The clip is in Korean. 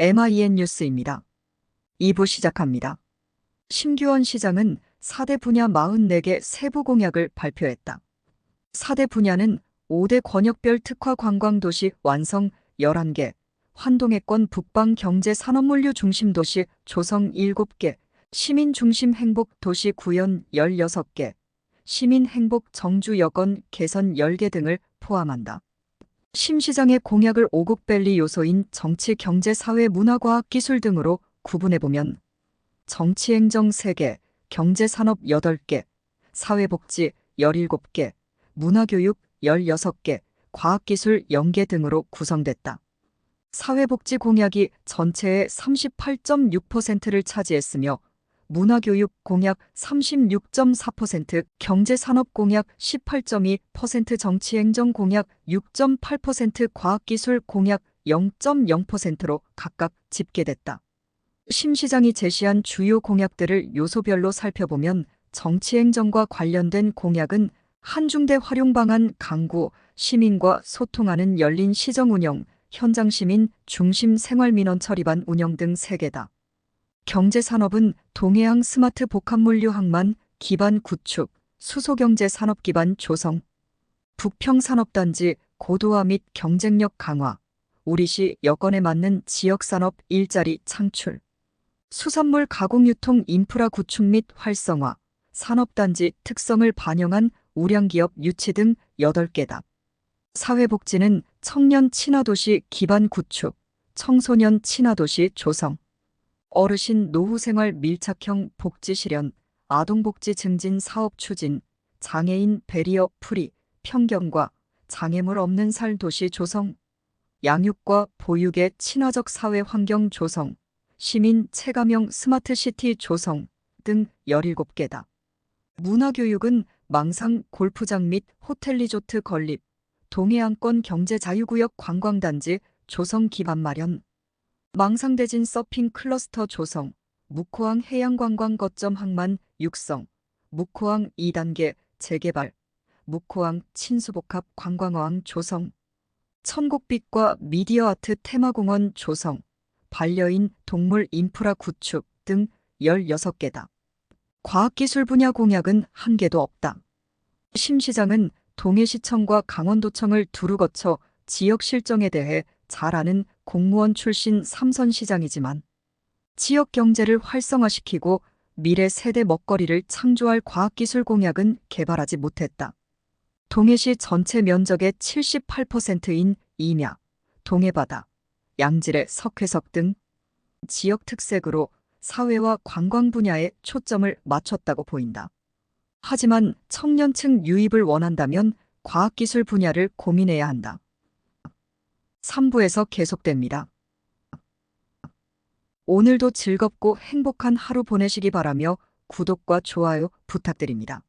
MIN 뉴스입니다. 2부 시작합니다. 심규원 시장은 4대 분야 44개 세부 공약을 발표했다. 4대 분야는 5대 권역별 특화 관광도시 완성 11개, 환동해권 북방 경제 산업물류 중심 도시 조성 7개, 시민 중심 행복 도시 구현 16개, 시민 행복 정주 여건 개선 10개 등을 포함한다. 심 시장의 공약을 5국 밸리 요소인 정치, 경제, 사회, 문화, 과학, 기술 등으로 구분해보면 정치, 행정 3개, 경제, 산업 8개, 사회복지 17개, 문화교육 16개, 과학기술 0개 등으로 구성됐다. 사회복지 공약이 전체의 38.6%를 차지했으며 문화교육 공약 36.4%, 경제산업 공약 18.2%, 정치행정 공약 6.8%, 과학기술 공약 0.0%로 각각 집계됐다. 심 시장이 제시한 주요 공약들을 요소별로 살펴보면 정치행정과 관련된 공약은 한중대 활용 방안 강구, 시민과 소통하는 열린 시정 운영, 현장 시민 중심 생활 민원 처리반 운영 등 3개다. 경제산업은 동해안 스마트 복합물류 항만 기반 구축, 수소경제 산업 기반 조성, 북평산업단지 고도화 및 경쟁력 강화, 우리시 여건에 맞는 지역산업 일자리 창출, 수산물 가공유통 인프라 구축 및 활성화, 산업단지 특성을 반영한 우량기업 유치 등 8개다. 사회복지는 청년 친화도시 기반 구축, 청소년 친화도시 조성, 어르신 노후생활 밀착형 복지 실현, 아동복지 증진 사업 추진, 장애인 배리어 풀이, 편견과 장애물 없는 살 도시 조성, 양육과 보육의 친화적 사회 환경 조성, 시민 체감형 스마트시티 조성 등 17개다. 문화교육은 망상 골프장 및 호텔 리조트 건립, 동해안권 경제자유구역 관광단지 조성 기반 마련, 망상대진 서핑 클러스터 조성, 묵호항 해양관광 거점 항만 육성, 묵호항 2단계 재개발, 묵호항 친수복합 관광어항 조성, 천곡빛과 미디어 아트 테마공원 조성, 반려인 동물 인프라 구축 등 16개다. 과학기술 분야 공약은 한 개도 없다. 심 시장은 동해시청과 강원도청을 두루 거쳐 지역 실정에 대해 잘 아는 공무원 출신 삼선 시장이지만 지역 경제를 활성화시키고 미래 세대 먹거리를 창조할 과학기술 공약은 개발하지 못했다. 동해시 전체 면적의 78%인 임야, 동해바다, 양질의 석회석 등 지역 특색으로 사회와 관광 분야에 초점을 맞췄다고 보인다. 하지만 청년층 유입을 원한다면 과학기술 분야를 고민해야 한다. 3부에서 계속됩니다. 오늘도 즐겁고 행복한 하루 보내시기 바라며 구독과 좋아요 부탁드립니다.